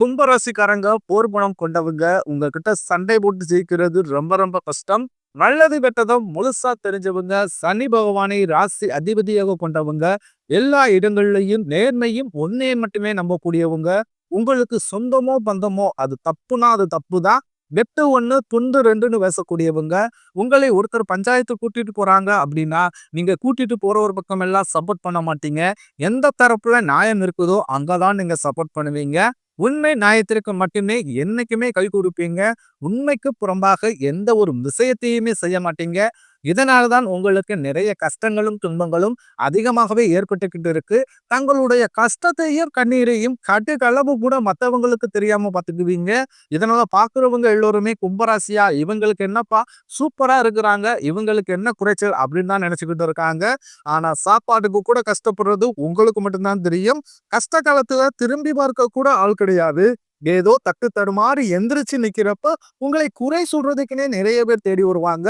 கும்பராசிக்காரங்க போர் குணம் கொண்டவங்க உங்ககிட்ட சண்டை போட்டு ஜெயிக்கிறது ரொம்ப ரொம்ப கஷ்டம். நல்லது கெட்டதும் முழுசா தெரிஞ்சவங்க சனி பகவானை ராசி அதிபதியாக கொண்டவங்க எல்லா இடங்கள்லையும் நேர்மையும் ஒன்னே மட்டுமே நம்பக்கூடியவங்க. உங்களுக்கு சொந்தமோ பந்தமோ அது தப்புனா அது தப்பு தான் வெட்டு ஒண்ணு துண்டு ரெண்டுன்னு பேசக்கூடியவங்க உங்களை ஒருத்தர் பஞ்சாயத்து கூட்டிட்டு போறாங்க அப்படின்னா நீங்க கூட்டிட்டு போற ஒரு பக்கம் எல்லாம் சப்போர்ட் பண்ண மாட்டீங்க. எந்த தரப்புல நியாயம் இருக்குதோ அங்கதான் நீங்க சப்போர்ட் பண்ணுவீங்க. உண்மை நியாயத்திற்கு மட்டுமே என்னைக்குமே கை கொடுப்பீங்க. உண்மைக்கு புறம்பாக எந்த ஒரு விஷயத்தையுமே செய்ய மாட்டீங்க. இதனால தான் உங்களுக்கு நிறைய கஷ்டங்களும் துன்பங்களும் அதிகமாகவே ஏற்பட்டுக்கிட்டு இருக்கு தங்களுடைய கஷ்டத்தையும் கண்ணீரையும் கட்டு களவு கூட மற்றவங்களுக்கு தெரியாம பார்த்துக்குவீங்க. இதனால பாக்குறவங்க எல்லோருமே கும்பராசியா இவங்களுக்கு என்னப்பா சூப்பரா இருக்கிறாங்க இவங்களுக்கு என்ன குறைச்சல் அப்படின்னு தான் நினைச்சுக்கிட்டு இருக்காங்க. ஆனா சாப்பாட்டுக்கு கூட கஷ்டப்படுறது உங்களுக்கு மட்டும்தான் தெரியும். கஷ்ட காலத்துல திரும்பி பார்க்க கூட ஆள் கிடையாது. ஏதோ தட்டு தடுமாறி எந்திரிச்சு நிக்கிறப்ப உங்களை குறை சொல்றதுக்குன்னே நிறைய பேர் தேடி வருவாங்க.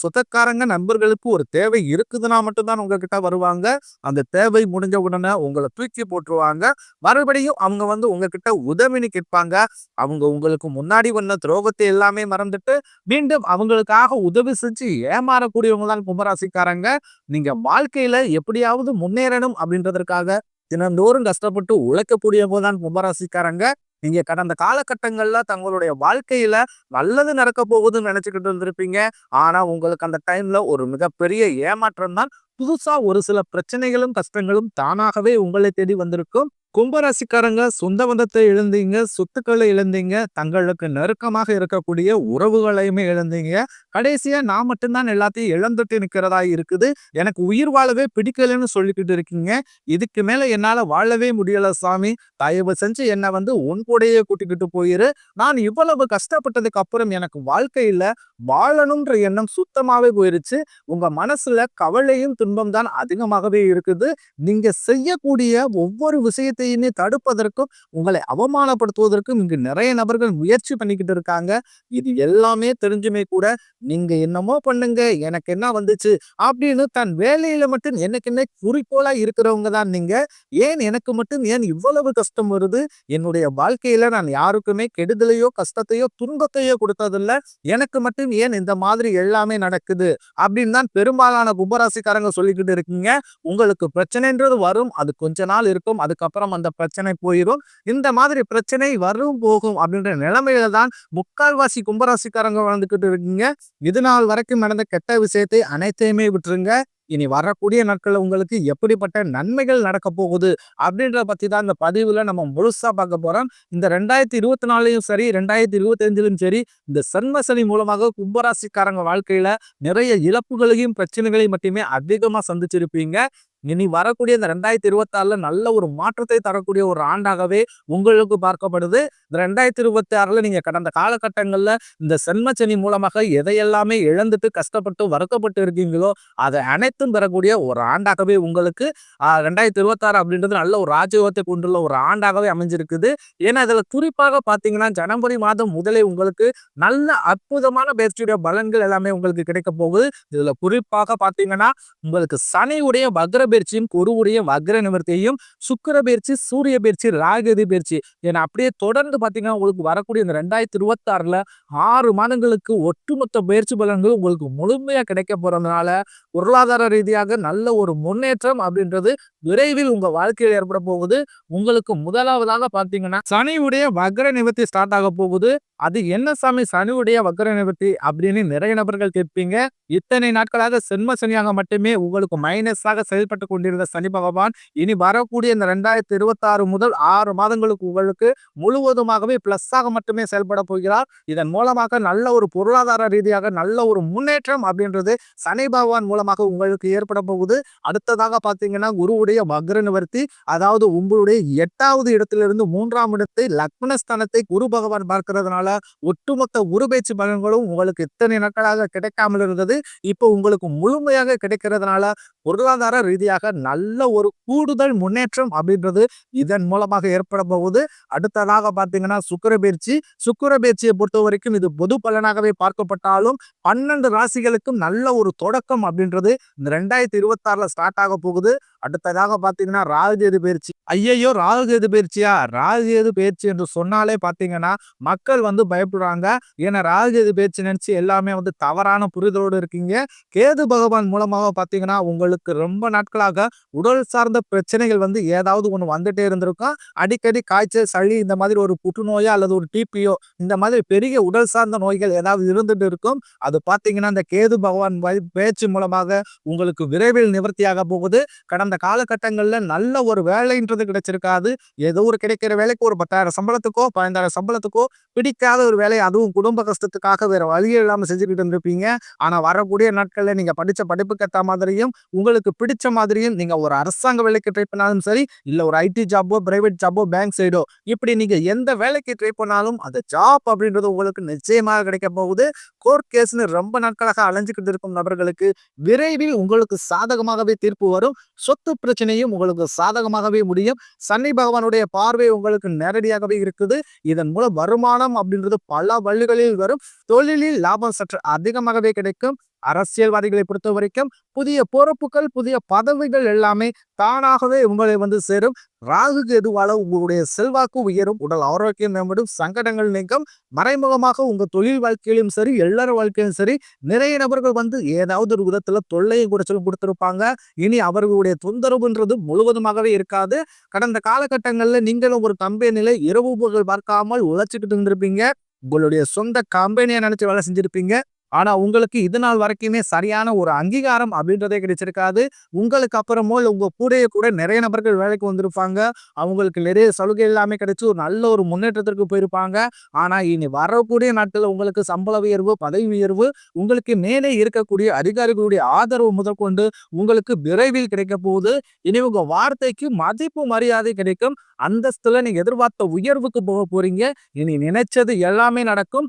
சொத்தக்காரங்க நண்பர்களுக்கு ஒரு தேவை இருக்குதுன்னா மட்டும்தான் உங்ககிட்ட வருவாங்க. அந்த தேவை முடிஞ்ச உடனே உங்களை தூக்கி போட்டுருவாங்க. மறுபடியும் அவங்க வந்து உங்ககிட்ட உதவின்னு கேட்பாங்க. அவங்க உங்களுக்கு முன்னாடி வந்த துரோகத்தை எல்லாமே மறந்துட்டு மீண்டும் அவங்களுக்காக உதவி செஞ்சு ஏமாறக்கூடியவங்க தான் கும்பராசிக்காரங்க. நீங்க வாழ்க்கையில எப்படியாவது முன்னேறணும் அப்படின்றதற்காக தினந்தோறும் கஷ்டப்பட்டு உழைக்கக்கூடியவங்க தான் கும்பராசிக்காரங்க. நீங்க கடந்த காலகட்டங்கள்ல தங்களுடைய வாழ்க்கையில நல்லது நடக்க போகுதுன்னு நினைச்சுக்கிட்டு இருந்திருப்பீங்க. ஆனா உங்களுக்கு அந்த டைம்ல ஒரு மிகப்பெரிய ஏமாற்றம் தான். புதுசா ஒரு சில பிரச்சனைகளும் கஷ்டங்களும் தானாகவே உங்களை தேடி வந்திருக்கும். கும்பராசிக்காரங்க சொந்த பந்தத்தை இழந்தீங்க சொத்துக்களை இழந்தீங்க தங்களுக்கு நெருக்கமாக இருக்கக்கூடிய உறவுகளையுமே இழந்தீங்க. கடைசியா நான் மட்டும்தான் எல்லாத்தையும் இழந்துட்டு நிற்கிறதா இருக்குது. எனக்கு உயிர் வாழவே பிடிக்கலன்னு சொல்லிக்கிட்டு இருக்கீங்க. இதுக்கு மேல என்னால வாழவே முடியல சாமி. தயவு செஞ்சு என்னை வந்து உன் கூடையே கூட்டிக்கிட்டு போயிரு. நான் இவ்வளவு கஷ்டப்பட்டதுக்கு அப்புறம் எனக்கு வாழ்க்கையில வாழணும்ன்ற எண்ணம் சுத்தமாவே போயிருச்சு. உங்க மனசுல கவலையும் துன்பம் தான் அதிகமாகவே இருக்குது. நீங்க செய்யக்கூடிய ஒவ்வொரு விஷயத்தையும் அனைத்தையுமே தடுப்பதற்கும் உங்களை அவமானப்படுத்துவதற்கும் இங்கு நிறைய நபர்கள் முயற்சி பண்ணிக்கிட்டு இருக்காங்க. இது எல்லாமே தெரிஞ்சுமே கூட நீங்க என்னமோ பண்ணுங்க எனக்கு என்ன வந்துச்சு? அப்படின்னு தன் வேலையில மட்டும் எனக்கு என்ன குறிக்கோளா இருக்கிறவங்க தான் நீங்க. ஏன் எனக்கு மட்டும் ஏன் இவ்வளவு கஷ்டம் வருது? என்னுடைய வாழ்க்கையில நான் யாருக்குமே கெடுதலையோ கஷ்டத்தையோ துன்பத்தையோ கொடுத்ததில்ல. எனக்கு மட்டும் ஏன் இந்த மாதிரி எல்லாமே நடக்குது? அப்படின்னு தான் பெரும்பாலான கும்பராசிக்காரங்க சொல்லிக்கிட்டு இருக்கீங்க. உங்களுக்கு பிரச்சனைன்றது வரும் அது கொஞ்ச நாள் இருக்கும் அதுக்கப்புறம் அந்த பிரச்சனை போயிடும் இந்த மாதிரி பிரச்சனை வரும் போகும் அப்படின்ற நிலைமையில தான் முக்கால்வாசி கும்பராசிக்காரங்க வளர்ந்துக்கிட்டு இருக்கீங்க. இது நாள் வரைக்கும் நடந்த கெட்ட விஷயத்தை அனைத்தையுமே விட்டுருங்க. இனி வரக்கூடிய நாட்களில் உங்களுக்கு எப்படிப்பட்ட நன்மைகள் நடக்க போகுது அப்படின்றத பத்தி தான் இந்த பதிவுல நம்ம முழுசா பார்க்க போறோம். இந்த ரெண்டாயிரத்தி இருபத்தி நாலுலையும் சரி ரெண்டாயிரத்தி இருபத்தி சரி இந்த சன்மசனி மூலமாக கும்பராசிக்காரங்க வாழ்க்கையில நிறைய இழப்புகளையும் பிரச்சனைகளையும் மட்டுமே அதிகமா சந்திச்சிருப்பீங்க. இனி வரக்கூடிய இந்த ரெண்டாயிரத்தி இருபத்தாறுல நல்ல ஒரு மாற்றத்தை தரக்கூடிய ஒரு ஆண்டாகவே உங்களுக்கு பார்க்கப்படுது. இந்த ரெண்டாயிரத்தி இருபத்தி ஆறுல நீங்க கடந்த காலகட்டங்கள்ல இந்த சென்மச்சனி மூலமாக எதையெல்லாமே இழந்துட்டு கஷ்டப்பட்டு வருத்தப்பட்டு இருக்கீங்களோ அதை அனைத்தும் பெறக்கூடிய ஒரு ஆண்டாகவே உங்களுக்கு ரெண்டாயிரத்தி இருபத்தாறு அப்படின்றது நல்ல ஒரு ராஜயோகத்தை கொண்டுள்ள ஒரு ஆண்டாகவே அமைஞ்சிருக்குது. ஏன்னா இதுல குறிப்பாக பாத்தீங்கன்னா ஜனவரி மாதம் முதலே உங்களுக்கு நல்ல அற்புதமான பேச்சுடைய பலன்கள் எல்லாமே உங்களுக்கு கிடைக்க போகுது. இதுல குறிப்பாக பாத்தீங்கன்னா உங்களுக்கு சனியுடைய பக்ர பயிற்சியும் குருவுடைய வக்ர நிவர்த்தியையும் சுக்கர பயிற்சி சூரிய பயிற்சி ராகதி பயிற்சி என அப்படியே தொடர்ந்து பார்த்தீங்கன்னா உங்களுக்கு வரக்கூடிய இந்த ரெண்டாயிரத்தி இருபத்தி ஆறு மாதங்களுக்கு ஒட்டுமொத்த பயிற்சி பலன்கள் உங்களுக்கு முழுமையாக கிடைக்க போறதுனால பொருளாதார ரீதியாக நல்ல ஒரு முன்னேற்றம் அப்படின்றது விரைவில் உங்கள் வாழ்க்கையில் ஏற்பட போகுது. உங்களுக்கு முதலாவதாக பார்த்தீங்கன்னா சனியுடைய வக்ர நிவர்த்தி ஸ்டார்ட் ஆக போகுது. அது என்ன சாமி? சனியுடைய வக்ர நிவர்த்தி அப்படின்னு நிறைய நபர்கள் கேட்பீங்க. இத்தனை நாட்களாக சென்ம சனியாக மட்டுமே உங்களுக்கு மைனஸாக செயல்பட்டு கொண்டிருந்த சனி பகவான் இனி வரக்கூடிய இந்த ரெண்டாயிரத்தி இருபத்தி ஆறு முதல் ஆறு மாதங்களுக்கு உங்களுக்கு முழுவதுமாகவே பிளஸ்ஸாக மட்டுமே செயல்பட போகிறார். இதன் மூலமாக நல்ல ஒரு பொருளாதார ரீதியாக நல்ல ஒரு முன்னேற்றம் அப்படின்றது சனி பகவான் மூலமாக உங்களுக்கு ஏற்பட போகுது. அடுத்ததாக பார்த்தீங்கன்னா குருவுடைய வக்ர நிவர்த்தி அதாவது உங்களுடைய எட்டாவது இடத்திலிருந்து மூன்றாம் இடத்தை லக்னஸ்தானத்தை குரு பகவான் பார்க்கறதுனால ஒட்டுமொத்த உருபேச்சு பலன்களும் உங்களுக்கு இத்தனை நாட்களாக கிடைக்காமல் இருந்தது. இப்போ உங்களுக்கு முழுமையாக கிடைக்கிறதுனால பொருளாதார ரீதியாக நல்ல ஒரு கூடுதல் முன்னேற்றம் அப்படின்றது இதன் மூலமாக ஏற்பட போகுது. அடுத்ததாக பார்த்தீங்கன்னா சுக்கர பயிற்சி. சுக்கர பயிற்சியை பொறுத்த வரைக்கும் இது பொது பலனாகவே பார்க்கப்பட்டாலும் பன்னெண்டு ராசிகளுக்கும் நல்ல ஒரு தொடக்கம் அப்படின்றது இந்த ரெண்டாயிரத்தி இருபத்தி ஆறுல ஸ்டார்ட் ஆக போகுது. அடுத்ததாக பார்த்தீங்கன்னா ராஜேது பயிற்சி. ஐயையோ! ராகு கேது பயிற்சியா? ராகு கேது பயிற்சி என்று சொன்னாலே பார்த்தீங்கன்னா, மக்கள் வந்து பயப்படுறாங்க. ஏன்னா ராகு கேது பயிற்சி நினச்சி எல்லாமே வந்து தவறான புரிதலோடு இருக்கீங்க. கேது பகவான் மூலமாக பார்த்தீங்கன்னா, உங்களுக்கு ரொம்ப நாட்களாக உடல் சார்ந்த பிரச்சனைகள் வந்து ஏதாவது ஒன்று வந்துட்டே இருந்திருக்கும். அடிக்கடி காய்ச்சல், சளி இந்த மாதிரி ஒரு புற்றுநோயோ அல்லது ஒரு டிபியோ இந்த மாதிரி பெரிய உடல் சார்ந்த நோய்கள் ஏதாவது இருந்துட்டு இருக்கும். அது பார்த்தீங்கன்னா, இந்த கேது பகவான் வை பேச்சு மூலமாக உங்களுக்கு விரைவில் நிவர்த்தியாக போகுது. கடந்த காலகட்டங்களில் நல்ல ஒரு வேலைன்றது கிடைச்சிருக்காது. ஏதோ ஒரு கிடைக்கிற வேலைக்கு ஒரு 10,000 சம்பளத்துக்கோ, 15,000 சம்பளத்துக்கோ பிடிக்காத ஒரு வேலை அதுவும் குடும்ப கஷ்டத்துக்காக வேற வழியே இல்லாம செஞ்சுக்கிட்டு இருந்திருப்பீங்க. ஆனா வரக்கூடிய நாட்களில் நீங்க படிச்ச படிப்புக்கு ஏத்த மாதிரியும், உங்களுக்கு பிடிச்ச மாதிரியும் நீங்க ஒரு அரசாங்க வேலைக்கு ட்ரை பண்ணாலும் சரி, இல்ல ஒரு ஐடி ஜாப்போ, பிரைவேட் ஜாப்போ, பேங்க் சைடோ இப்படி நீங்க எந்த வேலைக்கு ட்ரை பண்ணாலும் அந்த ஜாப் அப்படின்றது உங்களுக்கு நிச்சயமாக கிடைக்க போகுது. கோர்ட் கேஸ்னு ரொம்ப நாட்களாக அலைஞ்சுக்கிட்டு இருக்கும் நபர்களுக்கு விரைவில் உங்களுக்கு சாதகமாகவே தீர்ப்பு வரும். சொத்து பிரச்சனையும் உங்களுக்கு சாதகமாகவே முடியும். சனி பகவானுடைய பார்வை உங்களுக்கு நேரடியாகவே இருக்குது. இதன் மூலம் வருமானம் அப்படின்றது பல வழிகளில் வரும். தொழிலில் லாபம் சற்று அதிகமாகவே கிடைக்கும். அரசியல்வாதிகளை பொறுத்தவரைக்கும் புதிய பொறுப்புகள், புதிய பதவிகள் எல்லாமே தானாகவே உங்களை வந்து சேரும். ராகு கேதுவால உங்களுடைய செல்வாக்கு உயரும். உடல் ஆரோக்கியம் மேம்படும். சங்கடங்கள் நீங்கும். மறைமுகமாக உங்க தொழில் வாழ்க்கையிலும் சரி, எல்லார் வாழ்க்கையிலும் சரி, நிறைய நபர்கள் வந்து ஏதாவது ஒரு விதத்துல தொல்லையை குடைச்சலும் கொடுத்துருப்பாங்க இனி அவர்களுடைய தொந்தரவுன்றது முழுவதுமாகவே இருக்காது. கடந்த காலகட்டங்கள்ல நீங்களும் ஒரு கம்பெனியில இரவு பொருள் பார்க்காமல் உழைச்சிக்கிட்டு இருந்திருப்பீங்க. உங்களுடைய சொந்த கம்பெனியை நினைச்சு வேலை செஞ்சிருப்பீங்க. ஆனால் உங்களுக்கு இது நாள் வரைக்குமே சரியான ஒரு அங்கீகாரம் அப்படின்றதே கிடைச்சிருக்காது. உங்களுக்கு அப்புறமோ இல்லை உங்கள் கூடையே கூட நிறைய நபர்கள் வேலைக்கு வந்திருப்பாங்க. அவங்களுக்கு நிறைய சலுகை எல்லாமே கிடைச்சி ஒரு நல்ல ஒரு முன்னேற்றத்திற்கு போயிருப்பாங்க. ஆனால் இனி வரக்கூடிய நாட்களில் உங்களுக்கு சம்பள உயர்வு, பதவி உயர்வு, உங்களுக்கு மேலே இருக்கக்கூடிய அதிகாரிகளுடைய ஆதரவு முதற்கொண்டு உங்களுக்கு விரைவில் கிடைக்க போகுது. இனி உங்கள் வார்த்தைக்கு மதிப்பு, மரியாதை கிடைக்கும். அந்தஸ்தில் நீங்கள் எதிர்பார்த்த உயர்வுக்கு போக போகிறீங்க இனி நினைச்சது எல்லாமே நடக்கும்.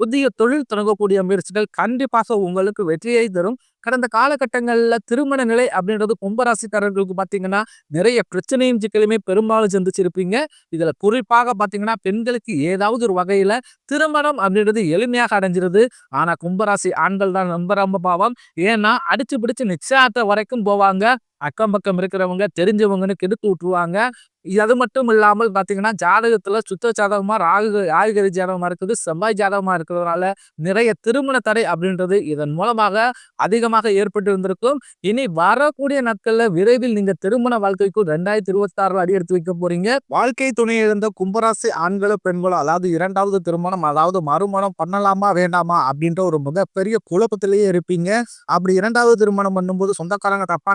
புதிய தொழில் தொடங்கக்கூடிய முயற்சிகள் கண்டிப்பாக உங்களுக்கு வெற்றியை தரும். கடந்த காலகட்டங்களில் திருமண நிலை அப்படின்றது கும்பராசிக்காரர்களுக்கு பார்த்தீங்கன்னா, நிறைய பிரச்சனையும், சிக்கலுமே பெரும்பாலும் சந்திச்சிருப்பீங்க. இதில் குறிப்பாக பார்த்தீங்கன்னா, பெண்களுக்கு ஏதாவது ஒரு வகையில் திருமணம் அப்படின்றது எளிமையாக அடைஞ்சிருது. ஆனால் கும்பராசி ஆண்கள் தான் ரொம்ப ரொம்ப பாவம். ஏன்னா அடிச்சு பிடிச்சு நிச்சயத்தை வரைக்கும் போவாங்க. அக்கம் பக்கம் இருக்கிறவங்க, தெரிஞ்சவங்கன்னு கெடுத்து விட்டுருவாங்க. அது மட்டும் இல்லாமல் பார்த்தீங்கன்னா, ஜாதகத்தில் சுத்த ஜாதகமாக ராகு ராகுகரி ஜாதகமாக இருக்குது. செவ்வாய் ஜாதகமாக இருக்கிறதுனால நிறைய திருமண தடை அப்படின்றது இதன் மூலமாக அதிகமாக ஏற்பட்டு இருந்திருக்கும். இனி வரக்கூடிய நாட்களில் விரைவில் நீங்கள் திருமண வாழ்க்கைக்கும் ரெண்டாயிரத்தி இருபத்தி ஆறில் அடி எடுத்து வைக்க போறீங்க. வாழ்க்கை துணை இருந்த கும்பராசி ஆண்களோ, பெண்களோ அதாவது இரண்டாவது திருமணம் அதாவது மறுமணம் பண்ணலாமா? வேண்டாமா? அப்படின்ற ஒரு மிகப்பெரிய குழப்பத்திலேயே இருப்பீங்க. அப்படி இரண்டாவது திருமணம் பண்ணும்போது சொந்தக்காரங்க தப்பா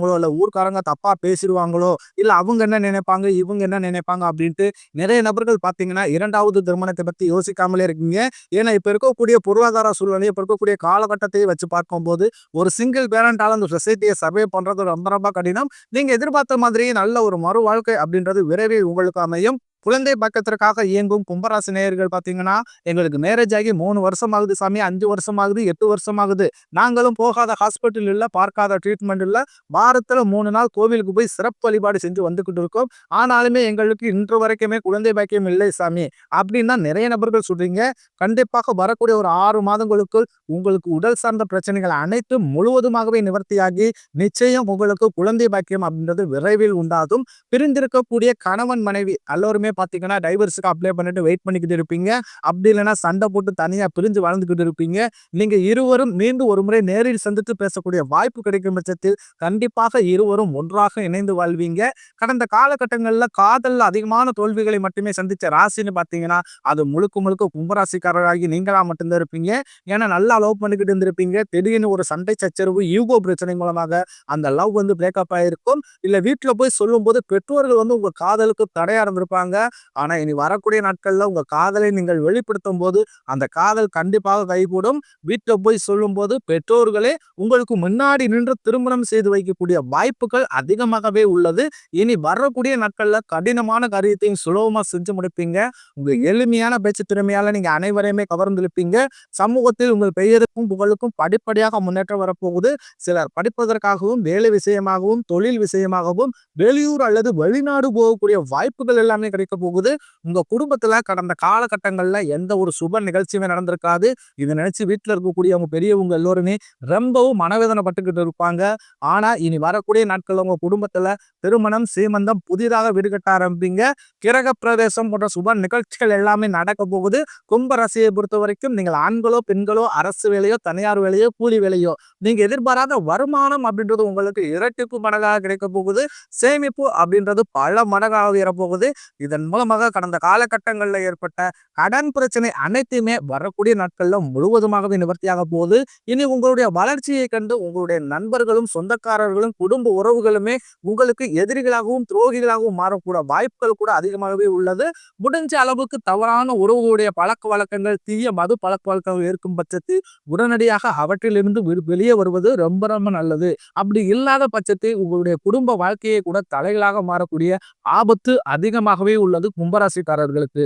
நினைச்சிருவாங்களோ, இல்லை ஊர்க்காரங்க தப்பாக பேசிடுவாங்களோ இல்லை அவங்க என்ன நினைப்பாங்க, இவங்க என்ன நினைப்பாங்க அப்படின்ட்டு நிறைய நபர்கள் பார்த்தீங்கன்னா, இரண்டாவது திருமணத்தை பற்றி யோசிக்காமலே இருக்கீங்க. ஏன்னா இப்போ இருக்கக்கூடிய பொருளாதார சூழ்நிலை, இப்போ இருக்கக்கூடிய காலகட்டத்தை வச்சு பார்க்கும்போது, ஒரு சிங்கிள் பேரண்டால் அந்த சொசைட்டியை சர்வே பண்ணுறது ரொம்ப ரொம்ப கடினம். நீங்கள் எதிர்பார்த்த மாதிரியே நல்ல ஒரு மறு வாழ்க்கை அப்படின்றது விரைவில் உங்களுக்கு அமையும். குழந்தை பக்கத்திற்காக இயங்கும் கும்பராசி நேயர்கள் பார்த்தீங்கன்னா, எங்களுக்கு மேரேஜ் ஆகி மூணு வருஷம் ஆகுது சாமி, அஞ்சு வருஷம் ஆகுது, எட்டு வருஷம் ஆகுது. நாங்களும் போகாத ஹாஸ்பிட்டல் இல்லை பார்க்காத ட்ரீட்மெண்ட் இல்லை வாரத்தில் மூணு நாள் கோவிலுக்கு போய் சிறப்பு வழிபாடு செஞ்சு வந்துக்கிட்டு இருக்கோம். ஆனாலுமே எங்களுக்கு இன்று வரைக்குமே குழந்தை பாக்கியம் இல்லை சாமி. அப்படின்னு தான் நிறைய நபர்கள் சொல்றீங்க. கண்டிப்பாக வரக்கூடிய ஒரு ஆறு மாதங்களுக்குள் உங்களுக்கு உடல் சார்ந்த பிரச்சனைகள் அனைத்தும் முழுவதுமாகவே நிவர்த்தியாகி, நிச்சயம் உங்களுக்கு குழந்தை பாக்கியம் அப்படின்றது விரைவில் உண்டாகும். பிரிந்திருக்கக்கூடிய கணவன், மனைவி எல்லோருமே பார்த்தீங்கன்னா, டைவர்ஸ்க்கு அப்ளை பண்ணிட்டு வெயிட் பண்ணிக்கிட்டு இருப்பீங்க. அப்படி இல்லைன்னா சண்டை போட்டு தனியாக பிரிஞ்சு வளர்ந்துக்கிட்டு இருப்பீங்க. நீங்கள் இருவரும் மீண்டும் ஒரு முறை நேரில் சந்தித்து பேசக்கூடிய வாய்ப்பு கிடைக்கும் பட்சத்தில், கண்டிப்பாக இருவரும் ஒன்றாக இணைந்து வாழ்வீங்க. கடந்த காலகட்டங்களில் காதலில் அதிகமான தோல்விகளை மட்டுமே சந்தித்த ராசின்னு பார்த்தீங்கன்னா, அது முழுக்க முழுக்க கும்பராசிக்காரராகி நீங்களாக மட்டும்தான் இருப்பீங்க. ஏன்னா நல்லா லவ் பண்ணிக்கிட்டு இருந்திருப்பீங்க. திடீர்னு ஒரு சண்டை சச்சரவு, ஈகோ பிரச்சனை மூலமாக அந்த லவ் வந்து பிரேக்கப் ஆகிருக்கும் இல்லை வீட்டில் போய் சொல்லும்போது பெற்றோர்கள் வந்து உங்கள் காதலுக்கு தடையாக இருந்திருப்பாங்க. ஆனா இனி வரக்கூடிய நாட்கள்ல உங்க காதலை நீங்கள் வெளிப்படுத்தும் போது அந்த காதல் கண்டிப்பாக கைகூடும். வீட்டில் போய் சொல்லும்போது பெற்றோர்களே உங்களுக்கு முன்னாடி நின்று திருமணம் செய்து வைக்கக்கூடிய வாய்ப்புகள் அதிகமாகவே உள்ளது. இனி வரக்கூடிய நாட்கள்ல கடினமான காரியத்தையும் சுலபமா செஞ்சு முடிப்பீங்க. உங்க எளிமையான பேச்சு திறமையால நீங்க அனைவரையுமே கவர்ந்திருப்பீங்க சமூகத்தில் உங்கள் பெயருக்கும் புகழுக்கும் படிப்படியாக முன்னேற்றம் வரப்போகுது. சிலர் படிப்பதற்காகவும் வேலை விஷயமாகவும் தொழில் விஷயமாகவும் வெளியூர் அல்லது வெளிநாடு போகக்கூடிய வாய்ப்புகள் எல்லாமே கிடைக்கும். கிடைக்க போகுது. உங்க குடும்பத்துல கடந்த காலகட்டங்கள்ல எந்த ஒரு சுப நிகழ்ச்சியுமே நடந்திருக்காது. இதை நினைச்சு வீட்டுல இருக்கக்கூடிய அவங்க பெரியவங்க எல்லோருமே ரொம்பவும் மனவேதனைப்பட்டுக்கிட்டு இருப்பாங்க. ஆனா இனி வரக்கூடிய நாட்கள் உங்க குடும்பத்துல திருமணம் சீமந்தம் புதிதாக வீடு கட்ட ஆரம்பிப்பீங்க கிரக பிரவேசம் போன்ற சுப நிகழ்ச்சிகள் எல்லாமே நடக்க போகுது. கும்ப ராசியை பொறுத்த வரைக்கும் நீங்கள் ஆண்களோ பெண்களோ அரசு வேலையோ தனியார் வேலையோ கூலி வேலையோ நீங்க எதிர்பாராத வருமானம் அப்படின்றது உங்களுக்கு இரட்டிப்பு மடங்காக கிடைக்க போகுது. சேமிப்பு அப்படின்றது பல மடங்காக உயரப்போகுது இதன் மூலமாக கடந்த காலகட்டங்களில் ஏற்பட்ட கடன் பிரச்சனை அனைத்துமே வரக்கூடிய நாட்களில் முழுவதுமாகவே நிவர்த்தியாக போகுது. இனி உங்களுடைய வளர்ச்சியை கண்டு உங்களுடைய நண்பர்களும் சொந்தக்காரர்களும் குடும்ப உறவுகளுமே உங்களுக்கு எதிரிகளாகவும் துரோகிகளாகவும் மாறக்கூட வாய்ப்புகள் கூட அதிகமாகவே உள்ளது. முடிஞ்ச அளவுக்கு தவறான உறவுகளுடைய பழக்க வழக்கங்கள் தீய மது பழக்க வழக்கங்கள் இருக்கும் பட்சத்தில் உடனடியாக அவற்றிலிருந்து வெளியே வருவது ரொம்ப ரொம்ப நல்லது. அப்படி இல்லாத பட்சத்தில் உங்களுடைய குடும்ப வாழ்க்கையை கூட தலைகளாக மாறக்கூடிய ஆபத்து அதிகமாகவே உள்ளது உள்ளது கும்பராசிக்காரர்களுக்கு.